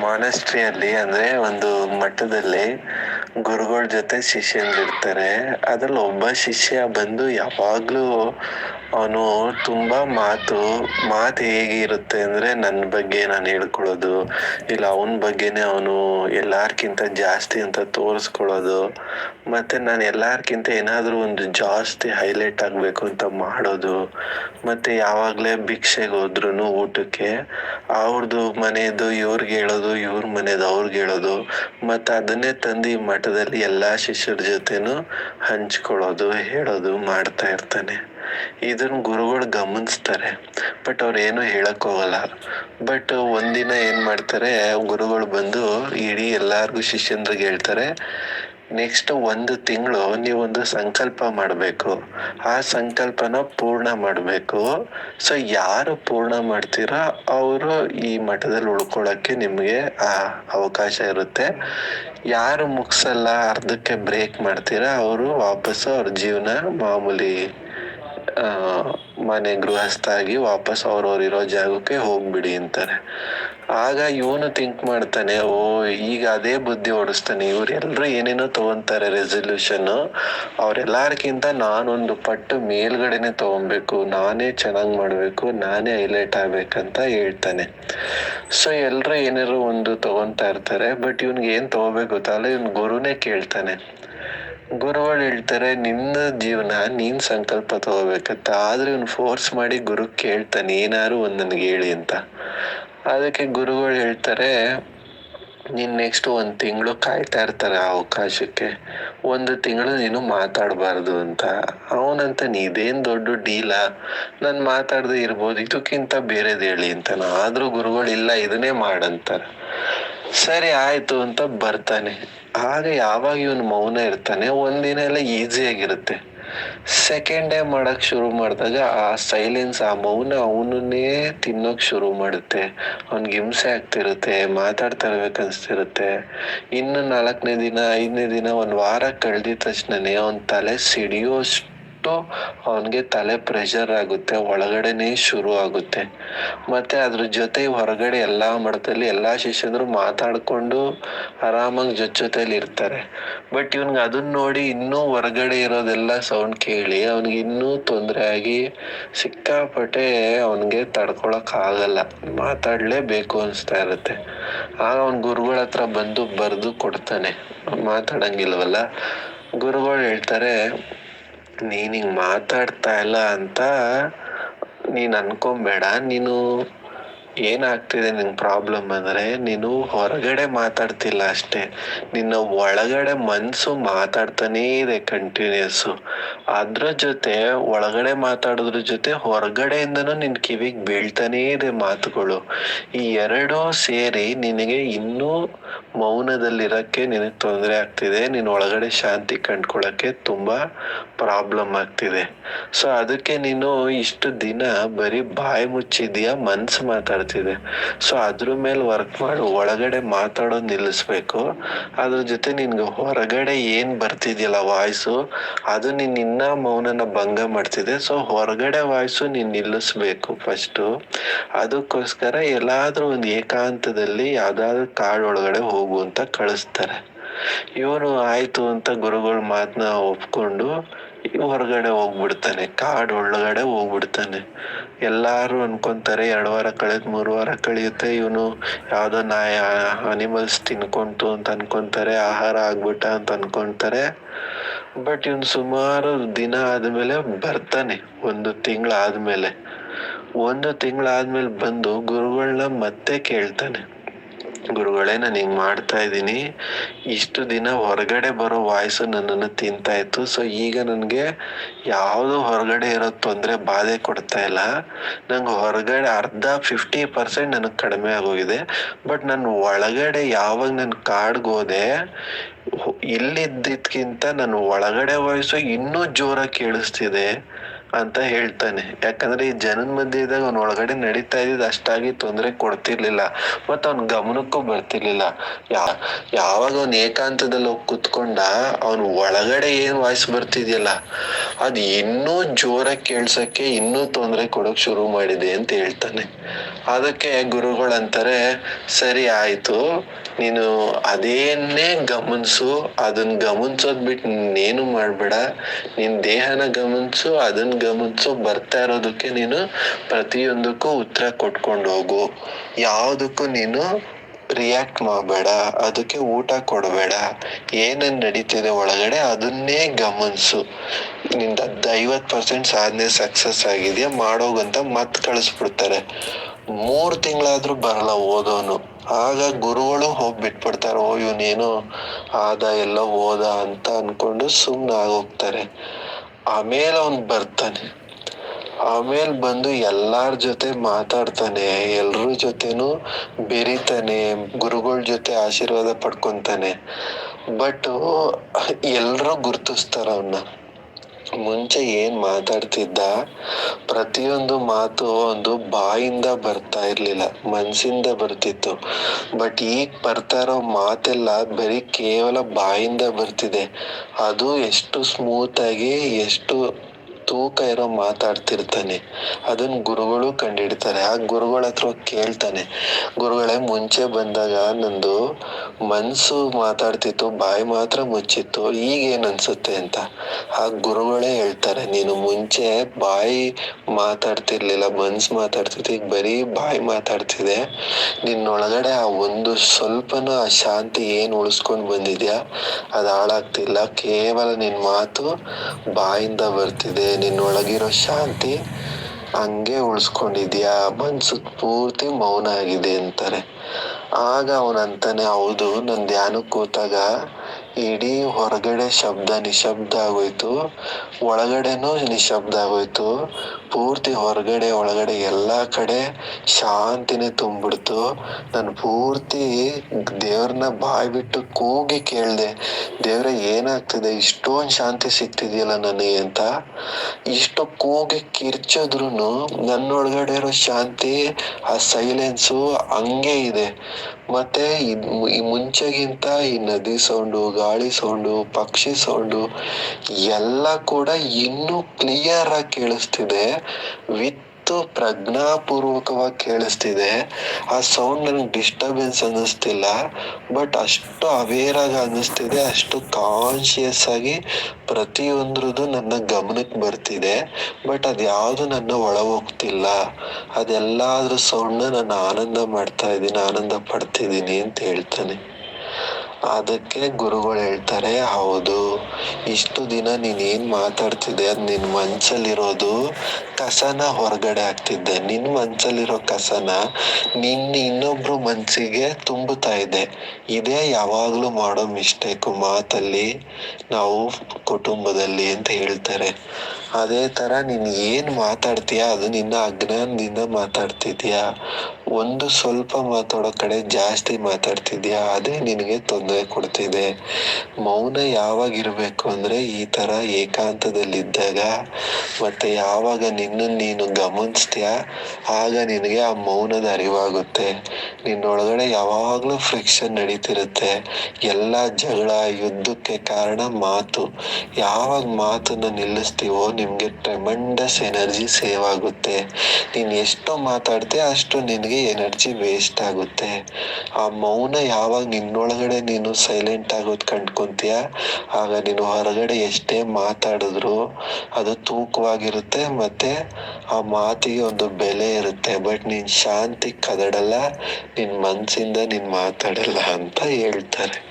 ಮಾನಸ್ಟ್ರಿಯಲ್ಲಿ ಅಂದ್ರೆ ಒಂದು ಮಠದಲ್ಲಿ ಗುರುಗಳ ಜೊತೆ ಶಿಷ್ಯಂದಿರ್ತಾರೆ. ಅದ್ರಲ್ಲಿ ಒಬ್ಬ ಶಿಷ್ಯ ಬಂದು ಯಾವಾಗ್ಲೂ ಅವನು ತುಂಬಾ ಮಾತು ಮಾತು ಹೇಗಿರುತ್ತೆ ಅಂದ್ರೆ ನನ್ನ ಬಗ್ಗೆ ನಾನು ಹೇಳ್ಕೊಳ್ಳೋದು, ಇಲ್ಲ ಅವನ ಬಗ್ಗೆನೇ ಅವನು ಎಲ್ಲಾರ್ಕಿಂತ ಜಾಸ್ತಿ ಅಂತ ತೋರಿಸ್ಕೊಳ್ಳೋದು, ಮತ್ತೆ ನಾನು ಎಲ್ಲಾರ್ಕಿಂತ ಏನಾದರೂ ಒಂದು ಜಾಸ್ತಿ ಹೈಲೈಟ್ ಆಗಬೇಕು ಅಂತ ಮಾಡೋದು, ಮತ್ತೆ ಯಾವಾಗಲೇ ಭಿಕ್ಷೆಗೆ ಹೋದ್ರೂ ಊಟಕ್ಕೆ ಅವ್ರದ್ದು ಮನೆಯದು ಇವ್ರಿಗೆ ಹೇಳೋದು, ಇವ್ರ ಮನೆಯದು ಅವ್ರಿಗೆ ಹೇಳೋದು, ಮತ್ತೆ ಅದನ್ನೇ ತಂದು ಈ ಮಠದಲ್ಲಿ ಎಲ್ಲಾ ಶಿಷ್ಯರ ಜೊತೆನೂ ಹಂಚ್ಕೊಳ್ಳೋದು, ಹೇಳೋದು ಮಾಡ್ತಾ ಇರ್ತಾನೆ. ಇದನ್ನ ಗುರುಗಳು ಗಮನಿಸ್ತಾರೆ. ಬಟ್ ಅವ್ರು ಏನು ಹೇಳಕ್ ಹೋಗಲ್ಲ. ಬಟ್ ಒಂದಿನ ಏನ್ ಮಾಡ್ತಾರೆ, ಗುರುಗಳು ಬಂದು ಇಡೀ ಎಲ್ಲಾರ್ಗು ಶಿಷ್ಯಂದ್ರಿಗೆ ಹೇಳ್ತಾರೆ, ನೆಕ್ಸ್ಟ್ ಒಂದು ತಿಂಗಳು ನೀವೊಂದು ಸಂಕಲ್ಪ ಮಾಡಬೇಕು. ಆ ಸಂಕಲ್ಪನ ಪೂರ್ಣ ಮಾಡಬೇಕು. ಸೊ ಯಾರು ಪೂರ್ಣ ಮಾಡ್ತೀರಾ ಅವರು ಈ ಮಠದಲ್ಲಿ ಉಳ್ಕೊಳ್ಳೋಕ್ಕೆ ನಿಮಗೆ, ಆ, ಅವಕಾಶ ಇರುತ್ತೆ. ಯಾರು ಮುಗಿಸಲ್ಲ, ಅರ್ಧಕ್ಕೆ ಬ್ರೇಕ್ ಮಾಡ್ತೀರಾ, ಅವರು ವಾಪಸ್ಸು ಅವ್ರ ಜೀವನ ಮಾಮೂಲಿ ಮನೆ ಗೃಹಸ್ಥಾಗಿ ವಾಪಸ್ ಅವ್ರವ್ರಿರೋ ಜಾಗಕ್ಕೆ ಹೋಗ್ಬಿಡಿ ಅಂತಾರೆ. ಆಗ ಇವನು ಥಿಂಕ್ ಮಾಡ್ತಾನೆ, ಓ, ಈಗ ಅದೇ ಬುದ್ಧಿ ಓಡಿಸ್ತಾನೆ. ಇವ್ರು ಏನೇನೋ ತಗೊಂತಾರೆ ರೆಸೊಲ್ಯೂಷನ್ ಅವ್ರೆಲ್ಲಾರ್ಕಿಂತ ನಾನೊಂದು ಪಟ್ಟು ಮೇಲ್ಗಡೆನೆ ತಗೊಬೇಕು. ನಾನೇ ಚೆನ್ನಾಗಿ ಮಾಡಬೇಕು, ನಾನೇ ಹೈಲೈಟ್ ಆಗ್ಬೇಕಂತ ಹೇಳ್ತಾನೆ. ಸೊ ಎಲ್ಲರೂ ಏನಾರು ಒಂದು ತಗೊಂತಾ ಇರ್ತಾರೆ ಬಟ್ ಇವ್ನಿಗೆ ಏನು ತಗೋಬೇಕು ಗೊತ್ತಲ್ಲ ಇವನ್ ಗುರುನೇ ಕೇಳ್ತಾನೆ. ಗುರುಗಳು ಹೇಳ್ತಾರೆ, ನಿನ್ನ ಜೀವನ, ನೀನ್ ಸಂಕಲ್ಪ ತಗೋಬೇಕಂತ ಆದ್ರೆ ಇವ್ನು ಫೋರ್ಸ್ ಮಾಡಿ ಗುರು ಕೇಳ್ತಾನೆ ಏನಾರು ಒಂದ್ ನನ್ಗೆ ಹೇಳಿ ಅಂತ. ಅದಕ್ಕೆ ಗುರುಗಳು ಹೇಳ್ತಾರೆ, ನೀನ್ ನೆಕ್ಸ್ಟ್ ಒಂದ್ ತಿಂಗಳು ಕಾಯ್ತಾ ಇರ್ತಾರೆ ಆ ಅವಕಾಶಕ್ಕೆ. ಒಂದು ತಿಂಗಳು ನೀನು ಮಾತಾಡಬಾರ್ದು ಅಂತ. ಅವನಂತ ಇದೇನು ದೊಡ್ಡ ಡೀಲಾ ನಾನು ಮಾತಾಡದೆ ಇರ್ಬೋದು. ಇದಕ್ಕಿಂತ ಬೇರೆದು ಹೇಳಿ ಅಂತ. ಆದ್ರೂ ಗುರುಗಳು, ಇಲ್ಲ, ಇದನ್ನೇ ಮಾಡಂತಾರೆ ಸರಿ ಆಯ್ತು ಅಂತ ಬರ್ತಾನೆ. ಆಗ ಯಾವಾಗ ಇವನು ಮೌನ ಇರ್ತಾನೆ? ಒಂದಿನ ಎಲ್ಲ ಈಸಿ ಆಗಿರುತ್ತೆ. ಸೆಕೆಂಡ್ ಡೇ ಮಾಡಕ್ ಶುರು ಮಾಡಿದಾಗ ಆ ಸೈಲೆನ್ಸ್ ಆ ಮೌನ ಅವನನ್ನೇ ತಿನ್ನೋಕ್ ಶುರು ಮಾಡುತ್ತೆ. ಅವ್ನಿಗೆ ಹಿಂಸೆ ಆಗ್ತಿರುತ್ತೆ, ಮಾತಾಡ್ತಾ ಇರ್ಬೇಕು ಅನ್ಸ್ತಿರುತ್ತೆ. ಇನ್ನು ನಾಲ್ಕನೇ ದಿನ, ಐದನೇ ದಿನ, ಒಂದು ವಾರ ಕಳ್ದಿದ ತಕ್ಷಣನೇ ಅವನ್ ತಲೆ ಸಿಡಿಯೋಷ್ಟು ಅವನ್ಗೆ ತಲೆ ಪ್ರೆಷರ್ ಆಗುತ್ತೆ, ಒಳಗಡೆನೇ ಶುರು ಆಗುತ್ತೆ. ಮತ್ತೆ ಅದ್ರ ಜೊತೆ ಹೊರಗಡೆ ಎಲ್ಲ ಮಠದಲ್ಲಿ ಎಲ್ಲಾ ಶಿಷ್ಯಂದ್ರು ಮಾತಾಡ್ಕೊಂಡು ಆರಾಮಾಗಿ ಜೊತೆ ಜೊತೆಯಲ್ಲಿ ಇರ್ತಾರೆ. ಬಟ್ ಇವನ್ಗೆ ಅದನ್ನ ನೋಡಿ ಇನ್ನೂ ಹೊರಗಡೆ ಇರೋದೆಲ್ಲ ಸೌಂಡ್ ಕೇಳಿ ಅವನಿಗೆ ಇನ್ನೂ ತೊಂದರೆ ಆಗಿ ಸಿಕ್ಕಾಪಟ್ಟೆ ಅವನಿಗೆ ತಡ್ಕೊಳಕ್ ಆಗಲ್ಲ. ಮಾತಾಡಲೇಬೇಕು ಅನ್ಸ್ತಾ ಇರುತ್ತೆ. ಆಗ ಅವನ ಗುರುಗಳ ಹತ್ರ ಬಂದು ಬರ್ದು ಕೊಡ್ತಾನೆ. ಮಾತಾಡಂಗಿಲ್ವಲ್ಲ? ಗುರುಗಳು ಹೇಳ್ತಾರೆ ನೀನ್ ಹಿಂಗೆ ಮಾತಾಡ್ತಾ ಇಲ್ಲ ಅಂತ ನೀನು ಅನ್ಕೊಂಬೇಡ. ನೀನು ಏನಾಗ್ತಿದೆ ನಿನ್ ಪ್ರಾಬ್ಲಮ್ ಅಂದ್ರೆ ನೀನು ಹೊರಗಡೆ ಮಾತಾಡ್ತಿಲ್ಲ ಅಷ್ಟೇ. ನಿನ್ನ ಒಳಗಡೆ ಮನಸ್ಸು ಮಾತಾಡ್ತಾನೇ ಇದೆ ಕಂಟಿನ್ಯೂಸ್ ಅದ್ರ ಜೊತೆ ಒಳಗಡೆ ಮಾತಾಡೋದ್ರ ಜೊತೆ ಹೊರಗಡೆಯಿಂದನೂ ನಿನ್ ಕಿವಿಗೆ ಬೀಳ್ತಾನೇ ಇದೆ ಮಾತುಗಳು. ಈ ಎರಡೂ ಸೇರಿ ನಿನಗೆ ಇನ್ನೂ ಮೌನದಲ್ಲಿರಕ್ಕೆ ನಿನಗೆ ತೊಂದರೆ ಆಗ್ತಿದೆ. ನಿನ್ನ ಒಳಗಡೆ ಶಾಂತಿ ಕಂಡ್ಕೊಳಕ್ಕೆ ತುಂಬಾ ಪ್ರಾಬ್ಲಮ್ ಆಗ್ತಿದೆ. ಸೊ ಅದಕ್ಕೆ ನೀನು ಇಷ್ಟು ದಿನ ಬರೀ ಬಾಯಿ ಮುಚ್ಚಿದೀಯ, ಮನ್ಸು ಮಾತಾಡ್ತಿದೆ ಸೊ ಅದ್ರ ಮೇಲೆ ವರ್ಕ್ ಮಾಡಿ. ಒಳಗಡೆ ಮಾತಾಡೋದ್ ನಿಲ್ಲಿಸ್ಬೇಕು. ಅದ್ರ ಜೊತೆ ನಿನ್ಗೆ ಹೊರಗಡೆ ಏನು ಬರ್ತಿದ್ಯಲ್ಲ ವಾಯ್ಸು, ಅದು ನೀನ್ ಇನ್ನ ಮೌನನ ಭಂಗ ಮಾಡ್ತಿದೆ. ಸೊ ಹೊರಗಡೆ ವಾಯ್ಸು ನೀನು ನಿಲ್ಲಿಸ್ಬೇಕು ಫಸ್ಟು ಅದಕ್ಕೋಸ್ಕರ ಎಲ್ಲಾದ್ರೂ ಒಂದು ಏಕಾಂತದಲ್ಲಿ ಯಾವ್ದಾದ್ರು ಕಾಡ್ ಒಳಗಡೆ ಹೋಗು ಅಂತ ಕಳಿಸ್ತಾರೆ. ಇವನು ಆಯ್ತು ಅಂತ ಗುರುಗಳ ಮಾತನ್ನ ಒಪ್ಕೊಂಡು ಹೊರಗಡೆ ಹೋಗ್ಬಿಡ್ತಾನೆ. ಕಾಡ್ ಒಳಗಡೆ ಹೋಗ್ಬಿಡ್ತಾನೆ. ಎಲ್ಲಾರು ಅನ್ಕೊಂತಾರೆ ಎರಡು ವಾರ ಕಳೆದು ಮೂರು ವಾರ ಕಳೆಯುತ್ತೆ ಇವನು. ಯಾವುದೋ ನಾಯ ಅನಿಮಲ್ಸ್ ತಿನ್ಕೊಂತು ಅಂತ ಅನ್ಕೊಂತಾರೆ. ಆಹಾರ ಆಗ್ಬಿಟ್ಟ ಅಂತ ಅನ್ಕೊಂತಾರೆ. ಬಟ್ ಇವನ್ ಸುಮಾರು ದಿನ ಆದಮೇಲೆ ಬರ್ತಾನೆ. ಒಂದು ತಿಂಗಳ ಆದ್ಮೇಲೆ. ಒಂದು ತಿಂಗಳ ಆದ್ಮೇಲೆ ಬಂದು ಗುರುಗಳನ್ನ ಮತ್ತೆ ಕೇಳ್ತಾನೆ. ಗುರುಗಳೇ, ನಾನು ಹಿಂಗೆ ಮಾಡ್ತಾ ಇದ್ದೀನಿ. ಇಷ್ಟು ದಿನ ಹೊರಗಡೆ ಬರೋ ವಾಯ್ಸ್ ನನ್ನನ್ನು ತಿಂತಾ ಇತ್ತು. ಸೊ ಈಗ ನನಗೆ ಯಾವ್ದು ಹೊರಗಡೆ ಇರೋ ತೊಂದರೆ, ಬಾಧೆ ಕೊಡ್ತಾ ಇಲ್ಲ. ನಂಗೆ ಹೊರಗಡೆ ಅರ್ಧ ಫಿಫ್ಟಿ ಪರ್ಸೆಂಟ್ ನನಗೆ ಕಡಿಮೆ ಆಗೋಗಿದೆ. ಬಟ್ ನಾನು ಒಳಗಡೆ ಯಾವಾಗ ನಾನು ಕಾಡ್ಗೆ ಹೋದೆ ಇಲ್ಲಿದ್ದಕ್ಕಿಂತ ನಾನು ಒಳಗಡೆ ವಾಯ್ಸು ಇನ್ನೂ ಜೋರಾಗಿ ಕೇಳಿಸ್ತಿದೆ ಅಂತ ಹೇಳ್ತಾನೆ. ಯಾಕಂದ್ರೆ ಈ ಜನನ ಮಧ್ಯೆ ಇದ್ದಾಗ ಅವ್ನ ಒಳಗಡೆ ನಡೀತಾ ಇದ್ದಿದ್ ಅಷ್ಟಾಗಿ ತೊಂದರೆ ಕೊಡ್ತಿರ್ಲಿಲ್ಲ, ಮತ್ತ ಅವ್ನ ಗಮನಕ್ಕೂ ಬರ್ತಿರ್ಲಿಲ್ಲ. ಯಾ, ಯಾವಾಗ ಅವ್ನ ಏಕಾಂತದಲ್ಲಿ ಹೋಗಿ ಕುತ್ಕೊಂಡ ಅವ್ನ ಒಳಗಡೆ ಏನ್ ವಾಯ್ಸ್ ಬರ್ತಿದ್ಯಲ್ಲ, ಅದ್ ಇನ್ನೂ ಜೋರಾಗಿ ಕೇಳ್ಸಕ್ಕೆ ಇನ್ನೂ ತೊಂದರೆ ಕೊಡೋಕ್ ಶುರು ಮಾಡಿದೆ ಅಂತ ಹೇಳ್ತಾನೆ. ಅದಕ್ಕೆ ಗುರುಗಳಂತಾರೆ, ಸರಿ, ಆಯ್ತು. ನೀನು ಅದೇನೇ ಗಮನಿಸು ಅದನ್ನ ಗಮನಿಸೋದ್ ಬಿಟ್ಟು ನೀನು ಮಾಡಬೇಡ. ನಿನ್ ದೇಹನ ಗಮನಿಸು ಅದನ್ನ ಗಮನಿಸು, ಬರ್ತಾ ಇರೋದಕ್ಕೆ ನೀನು ಪ್ರತಿಯೊಂದಕ್ಕೂ ಉತ್ತರ ಕೊಟ್ಕೊಂಡು ಹೋಗು. ಯಾವುದಕ್ಕೂ ನೀನು ರಿಯಾಕ್ಟ್ ಮಾಡಬೇಡ, ಅದಕ್ಕೆ ಊಟ ಕೊಡಬೇಡ. ಏನೇನು ನಡೀತಿದೆ ಒಳಗಡೆ ಅದನ್ನೇ ಗಮನಿಸು. ನಿಂದ ಐವತ್ತು ಪರ್ಸೆಂಟ್ ಸಾಧನೆ ಸಕ್ಸಸ್ ಆಗಿದೆಯಾ, ಮಾಡೋಗಂತ ಮತ್ತೆ ಕಳಿಸ್ಬಿಡ್ತಾರೆ. ಮೂರು ತಿಂಗಳಾದ್ರೂ ಬರಲ್ಲ ಓದೋನು. ಆಗ ಗುರುಗಳು ಹೋಗಿ ಬಿಟ್ಬಿಡ್ತಾರೆ, ಓ ಇವನೇನು ಆದ ಎಲ್ಲ ಓದ ಅಂತ ಅನ್ಕೊಂಡು ಸುಮ್ಮನೆ ಆಗೋಗ್ತಾರೆ. ಆಮೇಲೆ ಅವನು ಬರ್ತಾನೆ. ಆಮೇಲೆ ಬಂದು ಎಲ್ಲಾರ ಜೊತೆ ಮಾತಾಡ್ತಾನೆ, ಎಲ್ರ ಜೊತೆನೂ ಬೆರಿತಾನೆ, ಗುರುಗಳ ಜೊತೆ ಆಶೀರ್ವಾದ ಪಡ್ಕೊಂತಾನೆ. ಬಟ್ ಎಲ್ಲರೂ ಗುರ್ತಿಸ್ತಾರ ಅವನ್ನ ಮುಂಚೆ ಏನ್ ಮಾತಾಡ್ತಿದ್ದ, ಪ್ರತಿಯೊಂದು ಮಾತು ಒಂದು ಬಾಯಿಂದ ಬರ್ತಾ ಇರ್ಲಿಲ್ಲ, ಮನ್ಸಿಂದ ಬರ್ತಿತ್ತು. ಬಟ್ ಈಗ ಬರ್ತಾ ಇರೋ ಮಾತೆಲ್ಲ ಬರೀ ಕೇವಲ ಬಾಯಿಂದ ಬರ್ತಿದೆ. ಅದು ಎಷ್ಟು ಸ್ಮೂತ್ ಆಗಿ, ಎಷ್ಟು ತೂಕ ಇರೋ ಮಾತಾಡ್ತಿರ್ತಾನೆ. ಅದನ್ನ ಗುರುಗಳು ಕಂಡಿಡ್ತಾರೆ. ಆ ಗುರುಗಳ ಹತ್ರ ಕೇಳ್ತಾನೆ. ಗುರುಗಳೇ, ಮುಂಚೆ ಬಂದಾಗ ನಂದು ಮನ್ಸು ಮಾತಾಡ್ತಿತ್ತು, ಬಾಯಿ ಮಾತ್ರ ಮುಚ್ಚಿತ್ತು ಈಗ ಏನ್ ಅನ್ಸುತ್ತೆ ಅಂತ. ಆ ಗುರುಗಳೇ ಹೇಳ್ತಾರೆ, ನೀನು ಮುಂಚೆ ಬಾಯಿ ಮಾತಾಡ್ತಿರ್ಲಿಲ್ಲ, ಮನ್ಸು ಮಾತಾಡ್ತಿತ್ತು ಈಗ ಬರೀ ಬಾಯಿ ಮಾತಾಡ್ತಿದೆ. ನಿನ್ನೊಳಗಡೆ ಆ ಒಂದು ಸ್ವಲ್ಪನೂ ಆ ಶಾಂತಿ ಏನು ಉಳಿಸ್ಕೊಂಡು ಬಂದಿದ್ಯಾ? ಅದು ಹಾಳಾಗ್ತಿಲ್ಲ. ಕೇವಲ ನಿನ್ನ ಮಾತು ಬಾಯಿಂದ ಬರ್ತಿದೆ. ನಿನ್ನೊಳಗಿರೋ ಶಾಂತಿ ಹಂಗೆ ಉಳಿಸ್ಕೊಂಡಿದ್ಯಾ? ಮನ್ಸು ಪೂರ್ತಿ ಮೌನ ಆಗಿದೆ ಅಂತಾರೆ. ಆಗ ಅವನಂತಾನೆ, ಹೌದು ನನ್ನ ಧ್ಯಾನಕ್ಕೆ ಕೂತಾಗ ಇಡೀ ಹೊರಗಡೆ ಶಬ್ದ ನಿಶಬ್ದ ಆಗೋಯ್ತು, ಒಳಗಡೆನೂ ನಿಶಬ್ದ ಆಗೋಯ್ತು ಪೂರ್ತಿ ಹೊರಗಡೆ, ಒಳಗಡೆ ಎಲ್ಲಾ ಕಡೆ ಶಾಂತಿನೇ ತುಂಬಿಡ್ತು. ನಾನು ಪೂರ್ತಿ ದೇವ್ರನ್ನ ಬಾಯಿ ಬಿಟ್ಟು ಕೂಗಿ ಕೇಳ್ದೆ, ದೇವ್ರ, ಏನಾಗ್ತಿದೆ? ಇಷ್ಟೊಂದು ಶಾಂತಿ ಸಿಗ್ತಿದೆಯಲ್ಲ ನನಗೆ ಅಂತ. ಇಷ್ಟು ಕೂಗಿ ಕಿರ್ಚಿದ್ರು ನನ್ನೊಳಗಡೆ ಇರೋ ಶಾಂತಿ, ಆ ಸೈಲೆನ್ಸು ಹಂಗೆ ಇದೆ. ಮತ್ತೆ ಈ ಮುಂಚೆಗಿಂತ ಈ ನದಿ ಸೌಂಡು, ಗಾಳಿ ಸೌಂಡು, ಪಕ್ಷಿ ಸೌಂಡು ಎಲ್ಲ ಕೂಡ ಇನ್ನೂ ಕ್ಲಿಯರ್ ಆಗಿ ಕೇಳಿಸ್ತಿದೆ. ವಿತ್ ಪ್ರಜ್ಞಾಪೂರ್ವಕವಾಗಿ ಕೇಳಿಸ್ತಿದೆ. ಆ ಸೌಂಡ್ ನನಗೆ ಡಿಸ್ಟರ್ಬೆನ್ಸ್ ಅನ್ನಿಸ್ತಿಲ್ಲ ಬಟ್ ಅಷ್ಟು ಅವೇರ್ ಆಗಿ ಅನ್ನಿಸ್ತಿದೆ, ಅಷ್ಟು ಕಾನ್ಶಿಯಸ್ ಆಗಿ ಪ್ರತಿಯೊಂದ್ರದ್ದು ನನ್ನ ಗಮನಕ್ಕೆ ಬರ್ತಿದೆ ಬಟ್ ಅದು ಯಾವುದು ನನ್ನ ಒಳ ಹೋಗ್ತಿಲ್ಲ ಅದೆಲ್ಲಾದ್ರೂ ಸೌಂಡ್ನ ನಾನು ಆನಂದ ಮಾಡ್ತಾ ಇದ್ದೀನಿ, ಆನಂದ ಪಡ್ತಿದ್ದೀನಿ ಅಂತ ಹೇಳ್ತಾನೆ. ಅದಕ್ಕೆ ಗುರುಗಳು ಹೇಳ್ತಾರೆ, ಹೌದು, ಇಷ್ಟು ದಿನ ನೀನೇನು ಏನ್ ಮಾತಾಡ್ತಿದ್ದೆ ಅದ್ ನಿನ್ ಮನ್ಸಲ್ಲಿರೋದು ಕಸನ ಹೊರಗಡೆ ಹಾಕ್ತಿದ್ದೆ. ನಿನ್ ಮನ್ಸಲ್ಲಿರೋ ಕಸನ ನಿನ್ ಇನ್ನೊಬ್ರು ಮನ್ಸಿಗೆ ತುಂಬುತ್ತಾ ಇದೆ. ಇದೇ ಯಾವಾಗಲೂ ಮಾಡೋ ಮಿಸ್ಟೇಕು ಮಾತಲ್ಲಿ ನಾವು ಕುಟುಂಬದಲ್ಲಿ ಅಂತ ಹೇಳ್ತಾರೆ. ಅದೇ ತರ ನೀನ್ ಏನ್ ಮಾತಾಡ್ತೀಯ? ಅದು ನಿನ್ನ ಅಜ್ಞಾನದಿಂದ ಮಾತಾಡ್ತಿದ್ಯಾ? ಒಂದು ಸ್ವಲ್ಪ ಮಾತಾಡೋ ಕಡೆ ಜಾಸ್ತಿ ಮಾತಾಡ್ತಿದ್ಯಾ? ಅದೇ ನಿನಗೆ ತೊಂದರೆ ಕೊಡ್ತಿದೆ. ಮೌನ ಯಾವಾಗ ಇರಬೇಕು ಅಂದ್ರೆ ಈ ತರ ಏಕಾಂತದಲ್ಲಿದ್ದಾಗ ಮತ್ತೆ ಯಾವಾಗ ನಿನ್ನನ್ ನೀನು ಗಮನಿಸ್ತೀಯ? ಆಗ ನಿನಗೆ ಆ ಮೌನದ ಅರಿವಾಗುತ್ತೆ. ನಿನ್ನೊಳಗಡೆ ಯಾವಾಗಲೂ ಫ್ರಿಕ್ಷನ್ ನಡೀತಿರುತ್ತೆ. ಎಲ್ಲ ಜಗಳ, ಯುದ್ಧಕ್ಕೆ ಕಾರಣ ಮಾತು. ಯಾವಾಗ ಮಾತನ್ನು ನಿಲ್ಲಿಸ್ತೀವೋ ನಿಮಗೆ ಟ್ರೆಮೆಂಡಸ್ ಎನರ್ಜಿ ಸೇವ್ ಆಗುತ್ತೆ. ನೀನು ಎಷ್ಟು ಮಾತಾಡ್ತೀಯ ಅಷ್ಟು ನಿನಗೆ ಎನರ್ಜಿ ವೇಸ್ಟ್ ಆಗುತ್ತೆ. ಆ ಮೌನ ಯಾವಾಗ ನಿನ್ನೊಳಗಡೆ ನೀನು ಸೈಲೆಂಟ್ ಆಗೋದು ಕಂಡ್ಕೊಂತೀಯ? ಆಗ ನೀನು ಹೊರಗಡೆ ಎಷ್ಟೇ ಮಾತಾಡಿದ್ರು ಅದು ತೂಕವಾಗಿರುತ್ತೆ ಮತ್ತೆ ಆ ಮಾತಿಗೆ ಒಂದು ಬೆಲೆ ಇರುತ್ತೆ ಬಟ್ ನೀನ್ ಶಾಂತಿ ಕದಡಲ್ಲ, ನಿನ್ ಮನ್ಸಿಂದ ನೀನ್ ಮಾತಾಡಲ್ಲ ಅಂತ ಹೇಳ್ತಾರೆ.